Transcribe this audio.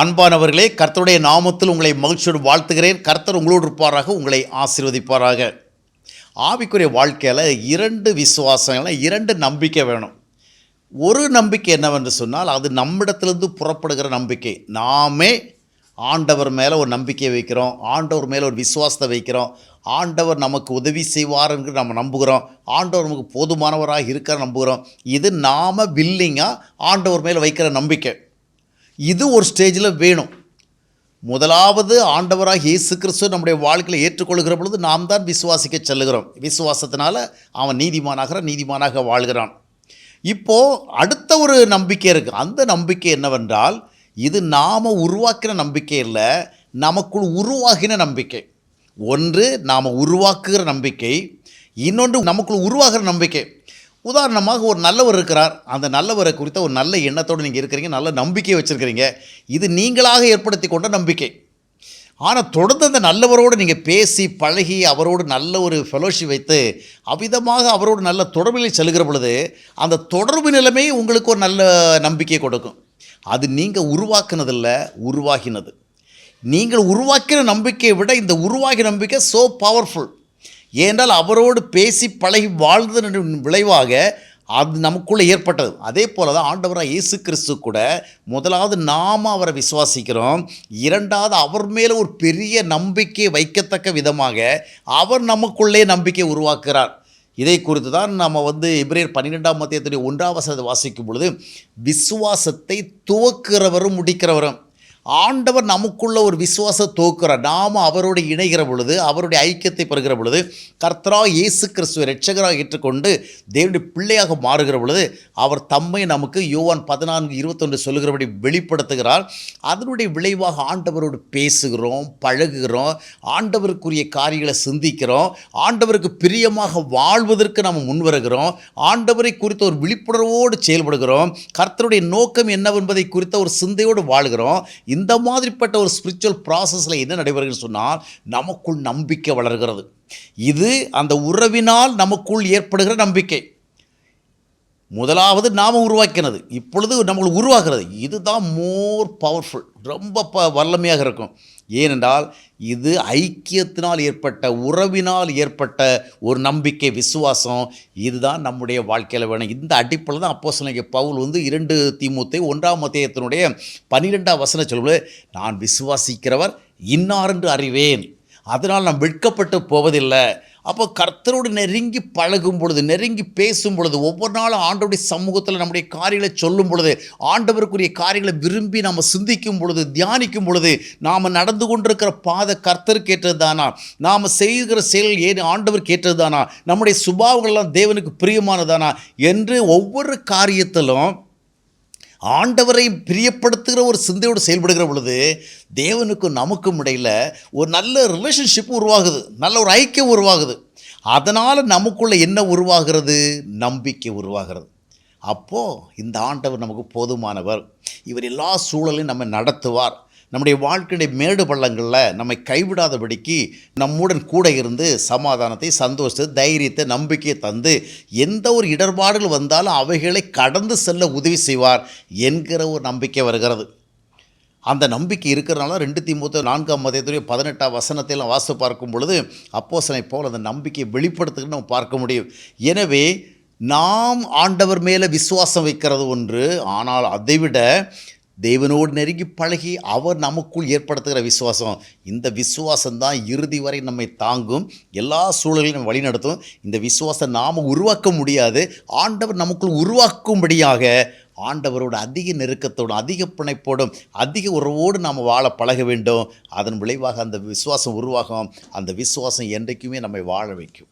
அன்பானவர்களே கர்த்தருடைய நாமத்தில் உங்களை மகிழ்ச்சியோடு வாழ்த்துகிறேன். கர்த்தர் உங்களோடு இருப்பாராக உங்களை ஆசீர்வதிப்பாராக. ஆவிக்குரிய வாழ்க்கையில் இரண்டு விசுவாசங்கள் இரண்டு நம்பிக்கை வேணும். ஒரு நம்பிக்கை என்னவென்று சொன்னால் அது நம்மிடத்திலிருந்து புறப்படுகிற நம்பிக்கை. நாமே ஆண்டவர் மேலே ஒரு நம்பிக்கை வைக்கிறோம். ஆண்டவர் மேலே ஒரு விசுவாசத்தை வைக்கிறோம். ஆண்டவர் நமக்கு உதவி செய்வார் என்று நம்ம நம்புகிறோம். ஆண்டவர் நமக்கு போதுமானவராக இருக்கிற நம்புகிறோம். இது நாம் வில்லிங்காக ஆண்டவர் மேலே வைக்கிற நம்பிக்கை. இது ஒரு ஸ்டேஜில் வேணும். முதலாவது ஆண்டவராக இயேசு கிறிஸ்து நம்முடைய வாழ்க்கையில் ஏற்றுக்கொள்கிற பொழுது நாம் தான் விசுவாசிக்க செல்லுகிறோம். விசுவாசத்தினால் அவன் நீதிமானாகிற நீதிமானாக வாழ்கிறான். இப்போது அடுத்த ஒரு நம்பிக்கை இருக்குது அந்த நம்பிக்கை என்னவென்றால் இது நாம் உருவாக்கின நம்பிக்கை இல்லை நமக்குள் உருவாகின நம்பிக்கை. ஒன்று நாம் உருவாக்குகிற நம்பிக்கை. இன்னொன்று நமக்குள் உருவாகிற நம்பிக்கை. உதாரணமாக ஒரு நல்லவர் இருக்கிறார். அந்த நல்லவரை குறித்த ஒரு நல்ல எண்ணத்தோடு நீங்கள் இருக்கிறீங்க நல்ல நம்பிக்கை வச்சுருக்கிறீங்க. இது நீங்களாக ஏற்படுத்தி கொண்ட நம்பிக்கை. ஆனால் தொடர்ந்து அந்த நல்லவரோடு நீங்கள் பேசி பழகி அவரோடு நல்ல ஒரு ஃபெலோஷிப் வைத்து அவ்விதமாக அவரோடு நல்ல தொடர்பில் செல்கிற பொழுது அந்த தொடர்பு நிலைமை உங்களுக்கு ஒரு நல்ல நம்பிக்கை கொடுக்கும். அது நீங்கள் உருவாக்குனதில்ல உருவாகினது. நீங்கள் உருவாக்கின நம்பிக்கையை விட இந்த உருவாகிய நம்பிக்கை ஸோ பவர்ஃபுல் ஏனென்றால் அவரோடு பேசி பழகி வாழ்ந்ததன் விளைவாக அது நமக்குள்ளே ஏற்பட்டது. அதே போல தான் ஆண்டவராக இயேசு கிறிஸ்து கூட முதலாவது நாம் அவரை விசுவாசிக்கிறோம். இரண்டாவது அவர் மேலே ஒரு பெரிய நம்பிக்கை வைக்கத்தக்க விதமாக அவர் நமக்குள்ளே நம்பிக்கை உருவாக்குறார் இதை குறித்து தான் நம்ம வந்து இப்ரேர் பன்னிரெண்டாம் மத்தியத்துடைய ஒன்றாம் வசனத்தை வாசிக்கும் பொழுது விசுவாசத்தை துவக்கிறவரும் முடிக்கிறவரும். ஆண்டவர் நமக்குள்ள ஒரு விசுவாச தோக்குறார். நாம் அவரோடு இணைகிற பொழுது அவருடைய ஐக்கியத்தை பெறுகிற பொழுது கர்த்தரா இயேசு கிறிஸ்துவை ரட்சகராக ஏற்றுக்கொண்டு தேவனுடைய பிள்ளையாக மாறுகிற பொழுது அவர் தம்மை நமக்கு யோவான் பதினான்கு இருபத்தொன்று சொல்லுகிறபடி வெளிப்படுத்துகிறார். அதனுடைய விளைவாக ஆண்டவரோடு பேசுகிறோம் பழகுகிறோம் ஆண்டவருக்குரிய காரியங்களை சிந்திக்கிறோம் ஆண்டவருக்கு பிரியமாக வாழ்வதற்கு நாம் முன்வருகிறோம் ஆண்டவரை குறித்த ஒரு விழிப்புணர்வோடு செயல்படுகிறோம் கர்த்தருடைய நோக்கம் என்னவென்பதை குறித்த ஒரு சிந்தையோடு வாழ்கிறோம். இந்த மாதிரிப்பட்ட ஒரு ஸ்பிரிச்சுவல் ப்ராசஸில் என்ன நடைபெறுகிறது சொன்னால் நமக்குள் நம்பிக்கை வளர்கிறது. இது அந்த உறவினால் நமக்குள் ஏற்படுகிற நம்பிக்கை. முதலாவது நாம் உருவாக்கினது. இப்பொழுது நம்மளுக்கு உருவாகிறது இதுதான் மோர் பவர்ஃபுல் ரொம்ப ப வல்லமையாக இருக்கும். ஏனென்றால் இது ஐக்கியத்தினால் ஏற்பட்ட உறவினால் ஏற்பட்ட ஒரு நம்பிக்கை விசுவாசம். இதுதான் நம்முடைய வாழ்க்கையில் வேணும். இந்த அடிப்படையில் தான் அப்போ சொன்ன பவுல் வந்து இரண்டு திமுத்தை ஒன்றாம் மத்தியத்தினுடைய பன்னிரெண்டாம் வசன சொல்லும்போது நான் விசுவாசிக்கிறவர் இன்னாரென்று அறிவேன். அதனால் நான் வெட்கப்பட்டு போவதில்லை. அப்போ கர்த்தரோடு நெருங்கி பழகும் பொழுது நெருங்கி பேசும் பொழுது ஒவ்வொரு நாளும் ஆண்டவருடைய சமூகத்தில் நம்முடைய காரியங்களை சொல்லும் பொழுது ஆண்டவருக்குரிய காரியங்களை விரும்பி நாம் சிந்திக்கும் பொழுது தியானிக்கும் பொழுது நாம் நடந்து கொண்டிருக்கிற பாதை கர்த்தருக்கு ஏற்றது தானா நாம் செய்கிற செயல் ஏன் ஆண்டவருக்கு ஏற்றது தானா நம்முடைய சுபாவங்கள்லாம் தேவனுக்கு பிரியமானதானா? என்று ஒவ்வொரு காரியத்திலும் ஆண்டவரை பிரியப்படுத்துகிற ஒரு சிந்தையோடு செயல்படுகிற பொழுது தேவனுக்கும் நமக்கும் இடையில் ஒரு நல்ல ரிலேஷன்ஷிப் உருவாகுது. நல்ல ஒரு ஐக்கியம் உருவாகுது. அதனால் நமக்குள்ளே என்ன உருவாகிறது? நம்பிக்கை உருவாகிறது. அப்போது இந்த ஆண்டவர் நமக்கு போதுமானவர். இவர் எல்லா சூழலையும் நம்ம நடத்துவார். நம்முடைய வாழ்க்கையுடைய மேடு பள்ளங்களில் நம்மை கைவிடாதபடிக்கு நம்முடன் கூட இருந்து சமாதானத்தை சந்தோஷத்தை தைரியத்தை நம்பிக்கையை தந்து எந்த ஒரு இடர்பாடுகள் வந்தாலும் அவைகளை கடந்து செல்ல உதவி செய்வார் என்கிற ஒரு நம்பிக்கை வருகிறது. அந்த நம்பிக்கை இருக்கிறனால ரெண்டு திமுக நான்காம் மதத்துடைய பதினெட்டாம் வசனத்தையெல்லாம் வாசித்து பார்க்கும் பொழுது அப்போசனை போல் அந்த நம்பிக்கையை வெளிப்படுத்துகிட்டு நம்ம பார்க்க முடியும். எனவே நாம் ஆண்டவர் மேலே விசுவாசம் வைக்கிறது ஒன்று ஆனால் அதைவிட தேவனோடு நெருங்கி பழகி அவர் நமக்குள் ஏற்படுத்துகிற விசுவாசம். இந்த விசுவாசம் தான் இறுதி வரை நம்மை தாங்கும். எல்லா சூழலையும் நம்ம வழிநடத்தும். இந்த விசுவாசம் நாம் உருவாக்க முடியாது. ஆண்டவர் நமக்குள் உருவாக்கும்படியாக ஆண்டவரோட அதிக நெருக்கத்தோடும் அதிக பிணைப்போடும் அதிக உறவோடு நாம் வாழ பழக வேண்டும். அதன் விளைவாக அந்த விசுவாசம் உருவாகும். அந்த விசுவாசம் என்றைக்குமே நம்மை வாழ வைக்கும்.